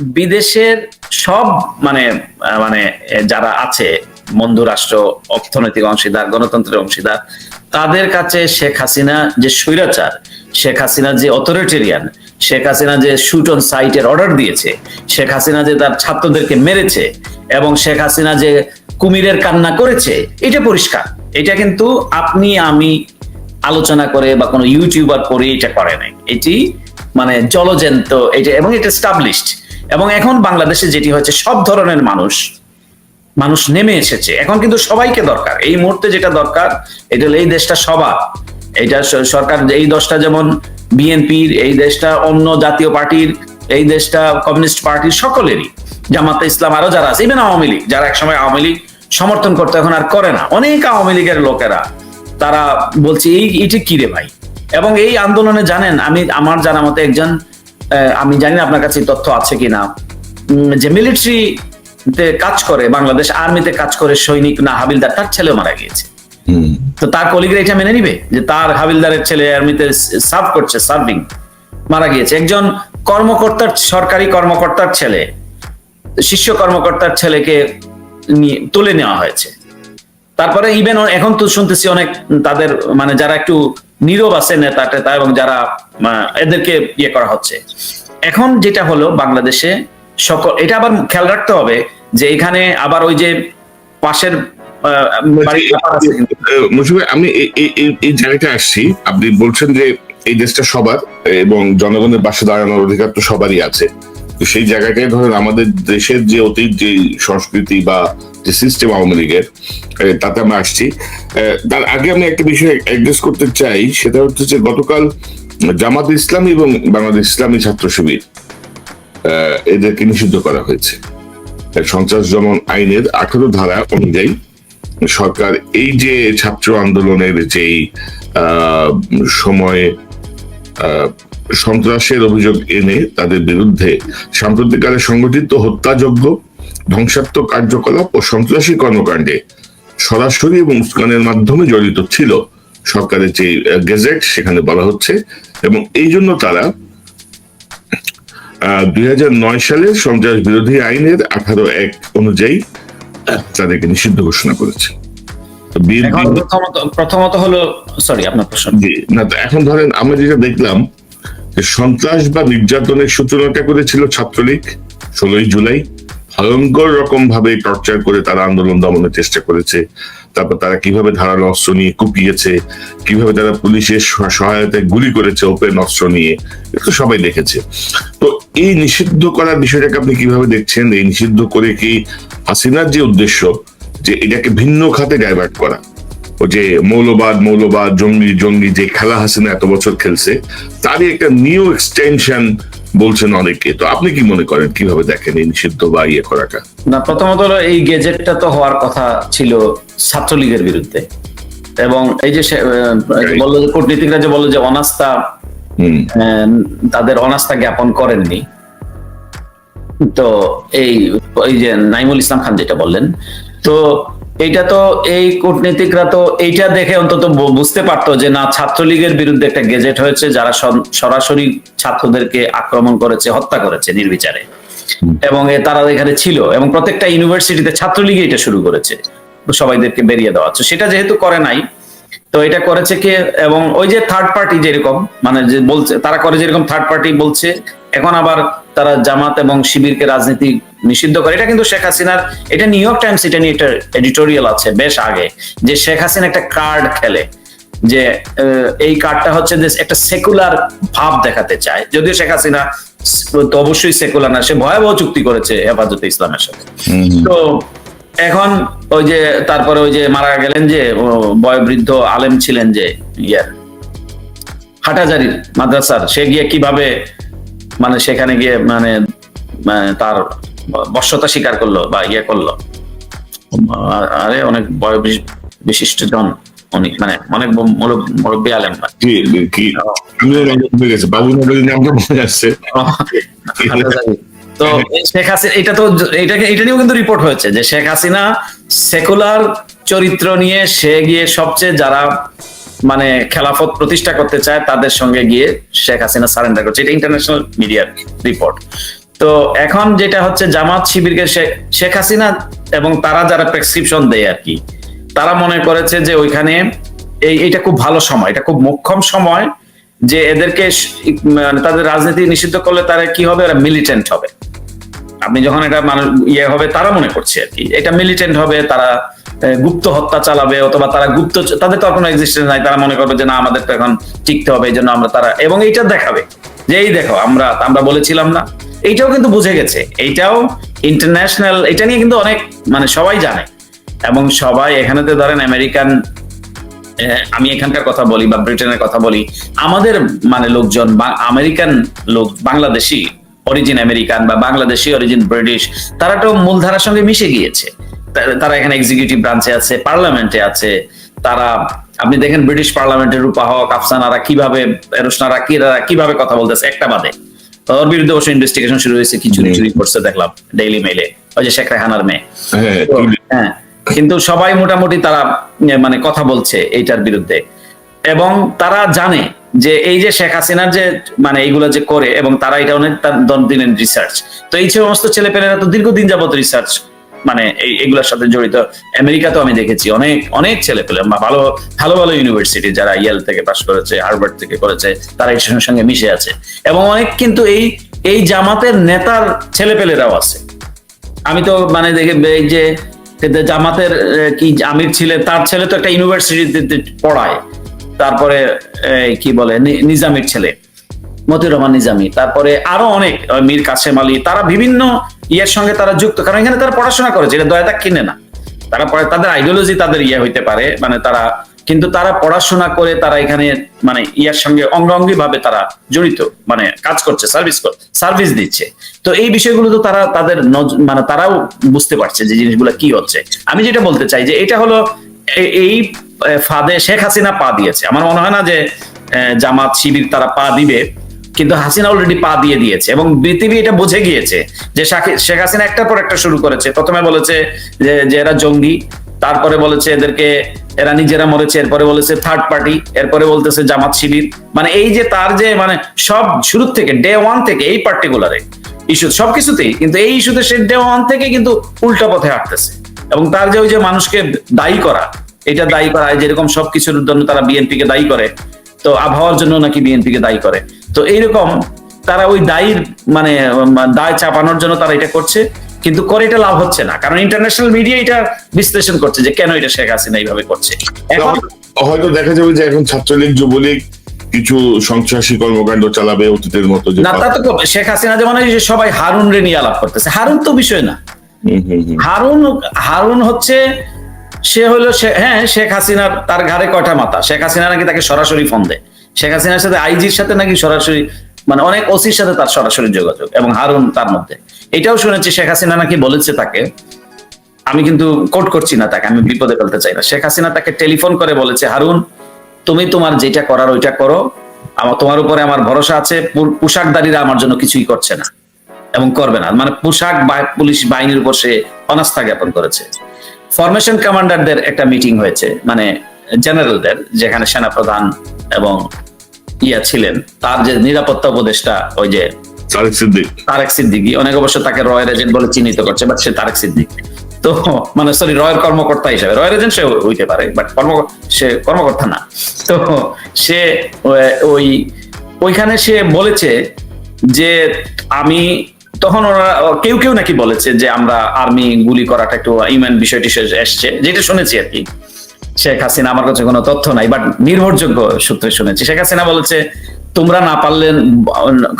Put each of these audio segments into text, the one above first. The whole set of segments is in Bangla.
বিদেশের সব মানে মানে যারা আছে, বন্ধু রাষ্ট্র, অর্থনৈতিক অংশীদার, গণতন্ত্রের অংশীদার, তাদের কাছে শেখ হাসিনা যে স্বৈরাচার, শেখ হাসিনা যে অথরিটেরিয়ান, শেখ হাসিনা যে শুট অন সাইটের অর্ডার দিয়েছে, শেখ হাসিনা যে তার ছাত্রদেরকে মেরেছে এবং শেখ হাসিনা যে কুমিরের কান্না করেছে, এটা পরিষ্কার। এটা কিন্তু আপনি, আমি আলোচনা করে বা কোনো ইউটিউবার করে এটা করে নাই। এটি মানে জলজন্ত, এটা এবং এটা স্টাবলিশড এবং এখন বাংলাদেশে যেটি হচ্ছে সব ধরনের মানুষ মানুষ নেমে এসেছে। এখন কিন্তু সবাইকে দরকার। এই মুহূর্তে যেটা দরকার, এটা এই দেশটা সবার। এটা সরকার, এই দশটা যেমন বিএনপির, এই দেশটা অন্য জাতীয় পার্টির, এই দেশটা কমিউনিস্ট পার্টির সকলেরই। জামাতে ইসলাম আরও যারা আছে ইভেন আওয়ামী লীগ, যারা একসময় আওয়ামী লীগ সমর্থন করতে, এখন আর করে না। অনেক আওয়ামী লীগের লোকেরা, তারা বলছে, এই এটি কি রে ভাই? এবং এই আন্দোলনে জানেন, আমি, আমার জানা মতে একজন আমি জানি না আপনার কাছে তথ্য আছে কিনা। যে মিলিটারি কাজ করে বাংলাদেশ আর্মিতে কাজ করে সৈনিক না হাবিলদার তার ছেলেও মারা গিয়েছে। তো তার কলিগরা এটা মেনে নিবে? যে তার হাবিলদারের ছেলে আর্মিতে সার্ভ করছে সার্ভিং মারা গিয়েছে। একজন কর্মকর্তার সরকারি কর্মকর্তার ছেলে শিষ্য কর্মকর্তার ছেলেকে নিয়ে তুলে নেওয়া হয়েছে। তারপরে ইভেন এখন তো শুনতেছি অনেক তাদের মানে যারা একটু নীরব আছে নেতা টেতা এবং যারা এদেরকে ইয়ে করা হচ্ছে। এখন যেটা হলো বাংলাদেশে সকল এটা আবার খেয়াল রাখতে হবে যে এখানে আবার ওই যে পাশের ভাই, আমি এই- জায়গাটা আসছি। আপনি বলছেন যে এই দেশটা সবার এবং জনগণের পাশে দাঁড়ানোর অধিকার তো সবারই আছে। তো সেই জায়গাটায় ধরেন আমাদের দেশের যে অতীত যে সংস্কৃতি বা যে সিস্টেম আওয়ামী লীগের। তাতে আমরা আসছি। তার আগে আমি একটা বিষয় অ্যাড্রেস করতে চাই, সেটা হচ্ছে যে গতকাল জামাত ইসলামী এবং বাংলাদেশ ইসলামী ছাত্র শিবির এদেরকে নিষিদ্ধ করা হয়েছে। সন্ত্রাস দমন আইনের আঠারো ধারা অনুযায়ী সরকার এই যে ছাত্র আন্দোলনের যেই সময়ে সন্ত্রাসের অভিযোগ এনে তাদের বিরুদ্ধে সাম্প্রতিককালে সংগঠিত হত্যাযজ্ঞ ধ্বংসাত্মক কার্যকলাপ ও সন্ত্রাসী কর্মকাণ্ডে সরাসরি এবং উস্কানের মাধ্যমে জড়িত ছিল সরকারের যে গেজেট সেখানে বলা হচ্ছে। এবং এই জন্য তারা দুই সালে সন্ত্রাস বিরোধী আইনের আঠারো এক অনুযায়ী তাদেরকে নিষিদ্ধ ঘোষণা করেছে। প্রথমত হলো সরি আপনার প্রশ্ন। না এখন ধরেন আমরা যেটা দেখলাম সন্ত্রাস বা নির্যাতনের সূচনাটা করেছিল ছাত্রলীগ ষোলোই জুলাই। ভয়ঙ্কর রকম ভাবে টর্চার করে তারা আন্দোলন দমনের চেষ্টা করেছে। তারপর তারা কীভাবে ধারালো অস্ত্র নিয়ে কুপিয়েছে, কীভাবে তারা পুলিশের সহায়তায় গুলি করেছে ওপেন অস্ত্র নিয়ে এটা সবাই দেখেছে। তো এই নিষিদ্ধ করার বিষয়টাকে আপনি কীভাবে দেখছেন? এই নিষিদ্ধ করে কি হাসিনার যে উদ্দেশ্য, যে এটাকে ভিন্ন খাতে ডাইভার্ট করা? ও যে মৌলবাদ মৌলবাদ, জঙ্গি জঙ্গি যে খেলা হাসিনা এত বছর খেলছে, তারই একটা নিউ এক্সটেনশন বলছেন অনেকে তো আপনি কি মনে করেন কীভাবে দেখেন এই নিষিদ্ধ বা ইয়ে করাটা? না প্রথমত হলো এই গেজেটটা তো হওয়ার কথা ছিল ছাত্রলীগের বিরুদ্ধে। এবং এই যে. বলল যে কূটনীতিকরা যে বলল যে অনাস্থা তাদের অনাস্থা জ্ঞাপন করেননি। তো এই এই যে নাইমুল ইসলাম খান যেটা বললেন। তো এইটা তো এই কূটনীতিকরা তো এইটা দেখে অন্তত বুঝতে পারতো যে না, ছাত্রলীগের বিরুদ্ধে একটা গেজেট হয়েছে যারা সরাসরি ছাত্রদেরকে আক্রমণ করেছে, হত্যা করেছে নির্বিচারে। এবং তারা এখানে ছিল এবং প্রত্যেকটা ইউনিভার্সিটিতে ছাত্রলীগ এটা শুরু করেছে, সবাইদেরকে বেরিয়ে দেওয়া। হচ্ছে সেটা যেহেতু করে নাই, তো এটা করেছে কে? এবং ওই যে থার্ড পার্টি যেরকম মানে যে বলছে, তারা করে যেরকম থার্ড পার্টি বলছে, এখন আবার তারা জামাত এবং শিবিরকে রাজনীতি নিষিদ্ধ করে। এটা কিন্তু শেখ হাসিনার এটা নিউ ইয়র্ক টাইমস এটা নিয়ে একটা এডিটোরিয়াল আছে বেশ আগে যে শেখ হাসিনা একটা কার্ড খেলে যে এই কার্ডটা হচ্ছে যে একটা সেকুলার ভাব দেখাতে চায়। যদিও শেখ হাসিনা তো অবশ্যই সেকুলার না সে ভয়াবহ চুক্তি করেছে হেফাজতে ইসলামের সাথে। তো এখন ওই যে তারপরে ওই যে মারা গেলেন যে বয়োবৃদ্ধ আলেম ছিলেন যে ইয়ার হাটাজারির মাদ্রাসার সে গিয়ে কীভাবে মানে সেখানে গিয়ে মানে মানে তার বর্ষতা স্বীকার করল বা ইয়ে করল। আরে অনেক বয় বিশিষ্ট জন উনি মানে অনেক মুরব্বী। তো শেখ হাসিনা এটা তো এটাকে এটা নিয়েও কিন্তু রিপোর্ট হয়েছে যে শেখ হাসিনা সেকুলার চরিত্র নিয়ে সে গিয়ে সবচেয়ে যারা মানে খেলাফত প্রতিষ্ঠা করতে চায় তাদের সঙ্গে গিয়ে শেখ হাসিনা সারেন্ডার করছে। এটা ইন্টারন্যাশনাল মিডিয়ার রিপোর্ট তো এখন যেটা হচ্ছে জামাত শিবিরকে শেখ হাসিনা এবং তারা যারা প্রেসক্রিপশন দেয় আর কি, তারা মনে করেছে যে ওইখানে এই এটা খুব ভালো সময়, এটা খুব মোক্ষম সময় যে এদেরকে মানে তাদের রাজনীতি নিষিদ্ধ করলে তারা কি হবে? এরা মিলিটেন্ট হবে। আপনি যখন এটা মানুষ ইয়ে হবে, তারা মনে করছে আর কি, এটা মিলিটেন্ট হবে, তারা গুপ্ত হত্যা চালাবে অথবা তারা গুপ্ত, তাদের তো কোনো এক্সিস্টেন্স নাই, তারা মনে করবে যে না আমাদের তো এখন টিকতে হবে, এই জন্য আমরা তারা, এবং এইটা দেখাবে। যে এই দেখো, আমরা আমরা বলেছিলাম না এইটাও কিন্তু বুঝে গেছে। এইটাও ইন্টারন্যাশনাল এটা নিয়ে কিন্তু অনেক মানে সবাই জানে। এবং সবাই এখানে তো ধরেন আমেরিকান আমি এখানকার কথা বলি বা ব্রিটেনের কথা বলি, আমাদের মানে লোকজন বা আমেরিকান লোক, বাংলাদেশি অরিজিন আমেরিকান বা বাংলাদেশি অরিজিন ব্রিটিশ তারা তো মূলধারার সঙ্গে মিশে গিয়েছে। তারা এখানে এক্সিকিউটিভ ব্রাঞ্চে আছে পার্লামেন্টে আছে, তারা, আপনি দেখেন ব্রিটিশ পার্লামেন্টের রূপা হক, আফসানারা কীভাবে রোশনারা কিরারা কীভাবে কথা বলতেছে, একটা বাদে। ওর বিরুদ্ধে অবশ্য ইনভেস্টিগেশন শুরু হয়েছে কি চুরি চুরি করছে দেখলাম ডেইলি মেইলে ওই যে শেখ রেহানার মেয়ে। হ্যাঁ তুলি। হ্যাঁ কিন্তু সবাই মোটামুটি তারা মানে কথা বলছে এইটার বিরুদ্ধে। এবং তারা জানে যে এই যে শেখ হাসিনার যে মানে এইগুলো যে করে এবং তারা এটা অনেক তার দিনের রিসার্চ তো এই সমস্ত ছেলেপেলেরা তো দীর্ঘদিন যাবত রিসার্চ মানে এগুলোর সাথে জড়িত। আমেরিকাতেও আমি দেখেছি অনেক অনেক ছেলেপেলে, বা ভালো ভালো ভালো ইউনিভার্সিটি যারা ইয়েল থেকে পাশ করেছে হার্ভার্ড থেকে করেছে, তারা এই সঙ্গে মিশে আছে। এবং অনেক কিন্তু এই এই জামাতের নেতার ছেলেপেলেরাও আছে। আমি তো মানে দেখে, এই যে জামাতের কি আমির ছিলেন তার ছেলে তো একটা ইউনিভার্সিটিতে পড়ায়। তারপরে কি বলে নিজামির ছেলে। মতিউর রহমান নিজামি, তারপরে আরও অনেক মীর কাসেম আলী, তারা বিভিন্ন ইয়ের সঙ্গে তারা যুক্ত। কারণ এখানে তারা পড়াশোনা করেছে, এটা দয়াদাক কিনে না। তারা পরে তাদের আইডিওলজি তাদের ইয়ে হইতে পারে মানে তারা, কিন্তু তারা পড়াশোনা করে তারা এখানে মানে ইয়ার সঙ্গে অঙ্গাঙ্গি ভাবে তারা জড়িত মানে কাজ করছে সার্ভিস সার্ভিস দিচ্ছে। তো এই বিষয়গুলো তো তারা তাদের মানে তারাও বুঝতে পারছে যে জিনিসগুলো কি হচ্ছে। আমি যেটা বলতে চাই যে এটা হলো এই ফাঁদে শেখ হাসিনা পা দিয়েছে। আমার মনে হয় না যে জামাত শিবির তারা পা দিবে। কিন্তু হাসিনা অলরেডি পা দিয়ে দিয়েছে এবং পৃথিবী এটা বুঝে গিয়েছে যে শেখ হাসিনা একটার পর একটা শুরু করেছে। প্রথমে বলেছে যে এরা জঙ্গি, তারপরে বলেছে এদেরকে এরা নিজেরা মরেছে, এরপরে বলেছে থার্ড পার্টি এরপরে বলতেছে জামাত শিবির। মানে এই যে তার যে মানে সব শুরু থেকে ডে ওয়ান থেকে এই পার্টিকুলারে ইস্যু সবকিছুতেই কিন্তু এই ইস্যুতে সে ডে ওয়ান থেকে কিন্তু উল্টা পথে হাঁটতেছে। এবং তার যে ওই যে মানুষকে দায়ী করা, এটা দায়ী করা, যেরকম সবকিছুর জন্য তারা বিএনপি কে দায়ী করে, তো আবহাওয়ার জন্য নাকি বিএনপি কে দায়ী করে। তো এইরকম তারা ওই দায়ীর মানে দায় চাপানোর জন্য তারা এটা করছে কিন্তু করে এটা লাভ হচ্ছে না। কারণ ইন্টারন্যাশনাল মিডিয়া এটা বিশ্লেষণ করছে যে কেন এটা শেখ হাসিনা এইভাবে করছে। এখন হয়তো দেখা যাবে যে এখন ছাত্রলীগ যুবলীগ কিছু সন্ত্রাসী কর্মকাণ্ড চালাবে অতীতের মতো না তা তো শেখ হাসিনা যেমন যে সবাই হারুন রে নিয়ে আলাপ করতেছে। হারুন তো বিষয় না। হারুন হারুন হচ্ছে সে হলো হ্যাঁ শেখ হাসিনার তার ঘাড়ে কয়টা মাথা? শেখ হাসিনা নাকি তাকে সরাসরি ফোন দেয়। শেখ হাসিনার সাথে আইজির সাথে নাকি সরাসরি মানে অনেক ওসির সাথে তার সরাসরি যোগাযোগ এবং হারুন তার মধ্যে। এটাও শুনেছি শেখ হাসিনা নাকি বলেছে তাকে। আমি কিন্তু কোট করছি না তাকে, আমি বিপদে ফেলতে চাই না। শেখ হাসিনা তাকে টেলিফোন করে বলেছে, হারুন, তুমি তোমার যেটা করার ওইটা করো। আমার তোমার উপরে আমার ভরসা আছে পোশাকদারীরা আমার জন্য কিছুই করছে না এবং করবে না। মানে পোশাক পুলিশ বাহিনীর উপর সে অনাস্থা জ্ঞাপন করেছে। ফরমেশন কমান্ডারদের একটা মিটিং হয়েছে মানে জেনারেলদের, যেখানে সেনাপ্রধান এবং ইয়া ছিলেন তার যে নিরাপত্তা উপদেষ্টা ওই যে তারেক সিদ্দিক। তারেক সিদ্দিকি অনেক অবশ্য তাকে রয়ের এজেন্ট বলে চিহ্নিত করছে বাট সে তারেক সিদ্দিক। তো মানে সরি রয়ের কর্মকর্তা হিসাবে রয়ের এজেন্ট সে হইতে পারে বাট কর্ম সে কর্মকর্তা না। তো সে ওই ওইখানে সে বলেছে যে আমি তখন ওরা কেউ কেউ নাকি বলেছে যে আমরা আর্মি গুলি করাটা একটু ইউম্যান বিষয়টি সে এসছে যেটা শুনেছি আর কি। শেখ হাসিনা আমার কাছে কোনো তথ্য নাই বাট নির্ভরযোগ্য সূত্রে শুনেছি। শেখ হাসিনা বলেছে তোমরা না পারলে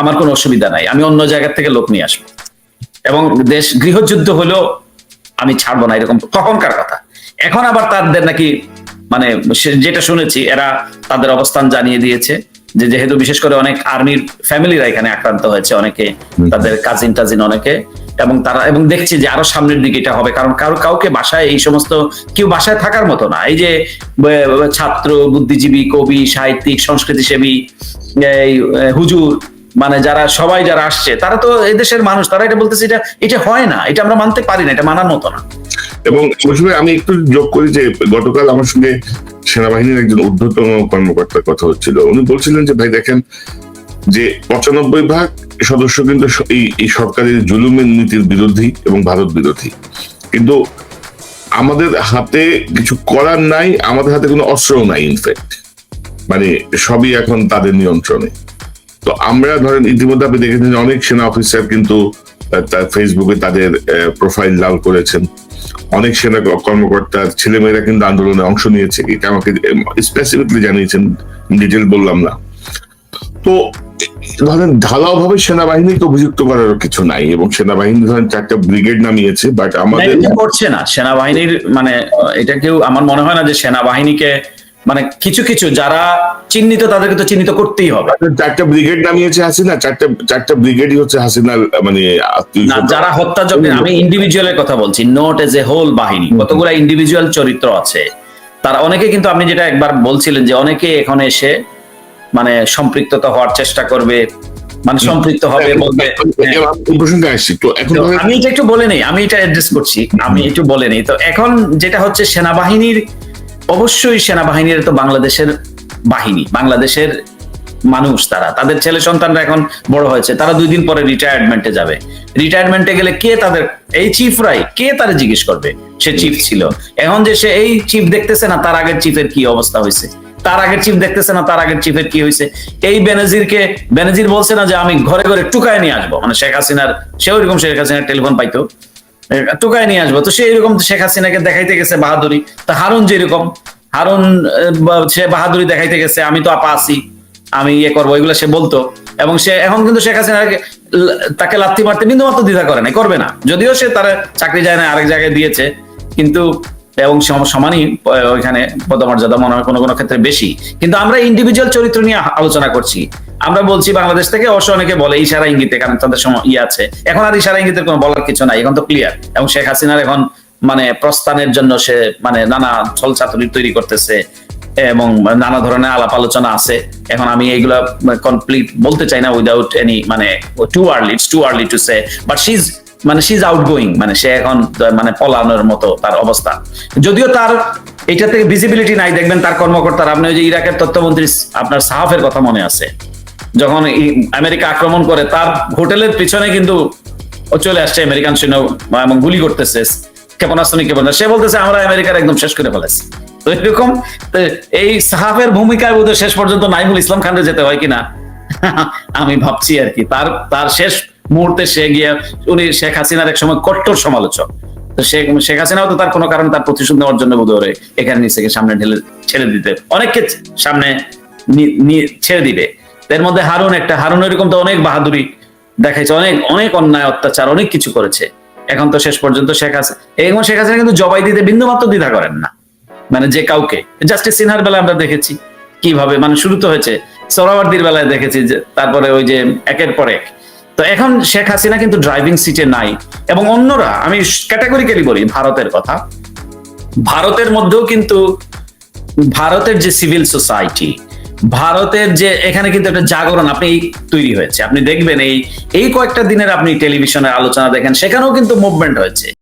আমার কোনো অসুবিধা নাই আমি অন্য জায়গা থেকে লোক নিয়ে আসব। এবং দেশ গৃহযুদ্ধ হলেও আমি ছাড়বো না এরকম তখনকার কথা। এখন আবার তাদের নাকি মানে যেটা শুনেছি এরা তাদের অবস্থান জানিয়ে দিয়েছে যে যেহেতু বিশেষ করে অনেক আর্মির ফ্যামিলিরা এখানে আক্রান্ত হয়েছে অনেকে তাদের কাজিন টাজিন অনেকে এবং তারা, এবং দেখছি যে আরও সামনের দিকে এটা হবে। কারণ কারও, কাউকে বাসায় এই সমস্ত, কেউ বাসায় থাকার মতো না। এই যে ছাত্র, বুদ্ধিজীবী, কবি, সাহিত্যিক, সংস্কৃতিসেবী, এই হুজুর মানে যারা, সবাই যারা আসছে, তারা তো এদেশের মানুষ। তারা এটা বলতেছে এটা এটা হয় না। এটা আমরা মানতে পারি না, এটা মানার মতো না। এবং আমি একটু যোগ করি যে, গতকাল আমার সঙ্গে সেনাবাহিনীর একজন ঊর্ধ্বতন কর্মকর্তার কথা হচ্ছিল। উনি বলছিলেন যে, ভাই, দেখেন যে পঁচানব্বই ভাগ সদস্য কিন্তু এই এই সরকারের জুলুমের নীতির বিরোধী এবং ভারত বিরোধী। কিন্তু আমাদের হাতে কিছু করার নাই, আমাদের হাতে কোনো অস্ত্রও নাই ইনফ্যাক্ট মানে সবই এখন তাদের নিয়ন্ত্রণে। তো আমরা ধরেন ইতিমধ্যে আপনি দেখেছেন অনেক সেনা অফিসার কিন্তু তার ফেসবুকে তাদের প্রোফাইল লাল করেছেন। অনেক সেনা কর্মকর্তার ছেলেমেয়েরা কিন্তু আন্দোলনে অংশ নিয়েছে। আমাকে স্পেসিফিকলি জানিয়েছেন ডিটেল বললাম না। তো ধরেন ঢালাও ভাবে সেনাবাহিনীকে অভিযুক্ত করার কিছু নাই এবং সেনাবাহিনী ধরেন চারটা ব্রিগেড নামিয়েছে বাট আমাদের করছে না। সেনাবাহিনীর মানে এটা কেউ আমার মনে হয় না যে সেনাবাহিনীকে মানে কিছু কিছু যারা চিহ্নিত তাদেরকে তো চিহ্নিত করতেই হবে। চারটা ব্রিগেড নামিয়েছে হাসিনা চারটা চারটা ব্রিগেডই হচ্ছে হাসিনার মানে না যারা হত্যাযজ্ঞে আমি ইন্ডিভিজুয়ালের কথা বলছি নট এজ এ হোল বাহিনী কতগুলা ইন্ডিভিজুয়াল চরিত্র আছে তারা অনেকে কিন্তু আপনি যেটা একবার বলছিলেন যে অনেকে এখানে এসে মানে সম্পৃক্ততা হওয়ার চেষ্টা করবে মানে সম্পৃক্ত হবে বলবে। হ্যাঁ। তো ধরেন- আমি এটা একটু বলে নেই আমি এটা অ্যাড্রেস করছি আমি একটু বলে নেই। তো এখন যেটা হচ্ছে সেনাবাহিনীর অবশ্যই সেনাবাহিনীর তো বাংলাদেশের বাহিনী বাংলাদেশের মানুষ তারা। তাদের ছেলে সন্তানরা এখন বড় হয়েছে তারা দুই দিন পরে রিটায়ারমেন্টে যাবে। রিটায়ারমেন্টে গেলে কে তাদের এই চিফরাই কে তারা জিজ্ঞেস করবে? সে চিফ ছিল। এখন যে সে এই চিফ দেখতেছে না তার আগের চিফের কি অবস্থা হয়েছে? তার আগের চিফ দেখতেছে না, তার আগের চিফের কি হয়েছে এই বেনজিরকে, বেনজির বলছে না যে আমি ঘরে ঘরে টুকায় নিয়ে আসব। মানে শেখ হাসিনার সে ওইরকম শেখ হাসিনার টেলিফোন পাইতো। টুকায় নিয়ে আসব। তো সে এরকম শেখ হাসিনাকে দেখাইতে গেছে বাহাদুরি। তা হারুন যেরকম হারুন সে বাহাদুরি দেখাইতে গেছে, আমি তো আপা আছি, আমি ইয়ে করব, এগুলো সে বলতো। এবং সে, এখন কিন্তু শেখ হাসিনাকে ল- তাকে লাথি মারতে বিন্দু মাত্র দ্বিধা করে না করবে না। যদিও সে তার চাকরি যায় না আরেক জায়গায় দিয়েছে। কিন্তু এবং সমানই ওইখানে পদমর্যাদা মনে হয় কোনো কোনো ক্ষেত্রে বেশি। কিন্তু আমরা ইন্ডিভিজুয়াল চরিত্র নিয়ে আলোচনা করছি। আমরা বলছি বাংলাদেশ থেকে অবশ্য অনেকে বলে, ইশারা ইঙ্গিতে, কারণ তাদের সময় ইয়ে আছে। এখন আর ইশারা ইঙ্গিতের কোনো বলার কিছু নাই, এখন তো ক্লিয়ার এবং শেখ হাসিনার এখন মানে প্রস্থানের জন্য সে মানে নানা ছল চাতুরি তৈরি করতেছে, এবং নানা ধরনের আলাপ আলোচনা আছে। এখন আমি এইগুলা কমপ্লিট বলতে চাই না উইদাউট এনি মানে too early it's too early to say but she is মানে শি ইজ আউট গোয়িং মানে সে এখন মানে পলানোর মতো তার অবস্থা। যদিও তার এটা থেকে ভিজিবিলিটি নাই, দেখবেন তার কর্মকর্তারা, আপনি ওই যে ইরাকের তথ্যমন্ত্রী আপনার সাহাফের কথা মনে আছে। যখন আমেরিকা আক্রমণ করে, তার হোটেলের পিছনে কিন্তু ও চলে আসছে আমেরিকান সৈন্য, এবং গুলি করতেছে, ক্ষেপণাস্ত্র ক্ষেপণাস্ত্র সে বলতেছে, আমরা আমেরিকার একদম শেষ করে ফেলেছি। তো এরকম এই সাহাফের ভূমিকায় বোধহয় শেষ পর্যন্ত নাইমুল ইসলাম খানরে যেতে হয় কিনা? আমি ভাবছি আর কি, তার তার শেষ মুহূর্তে সে গিয়ে, উনি শেখ হাসিনার এক সময় কট্টর সমালোচক। শেখ হাসিনাও তো তার কোনো কারণে তার প্রতিশোধ নেওয়ার জন্য বোধ এখানে সামনে ঢেলে, ছেড়ে দিতে অনেককে সামনে ছেড়ে দিবে। এর মধ্যে হারুন একটা, হারুন এরকম তো অনেক বাহাদুরি দেখাইছে, অনেক অনেক অন্যায়, অত্যাচার, অনেক কিছু করেছে। এখন তো শেষ পর্যন্ত শেখ হাসিনা এবং শেখ হাসিনা কিন্তু জবাই দিতে বিন্দু মাত্র দ্বিধা করেন না। মানে যে কাউকে, জাস্টিস সিনহার বেলা আমরা দেখেছি। কীভাবে মানে শুরু তো হয়েছে, সোহরাওয়ার্দির বেলায় দেখেছি যে, তারপরে ওই যে একের পর এক তো এখন শেখ হাসিনা কিন্তু ড্রাইভিং সিটে নাই। এবং অন্যরা, আমি ক্যাটাগরিক্যালি বলি ভারতের কথা, ভারতের মধ্যেও কিন্তু ভারতের যে সিভিল সোসাইটি ভারতের যে এখানে কিন্তু একটা জাগরণ আপনি তৈরি হয়েছে। আপনি দেখবেন এই এই কয়েকটা দিনের আপনি টেলিভিশনের আলোচনা দেখেন, সেখানেও কিন্তু মুভমেন্ট হয়েছে।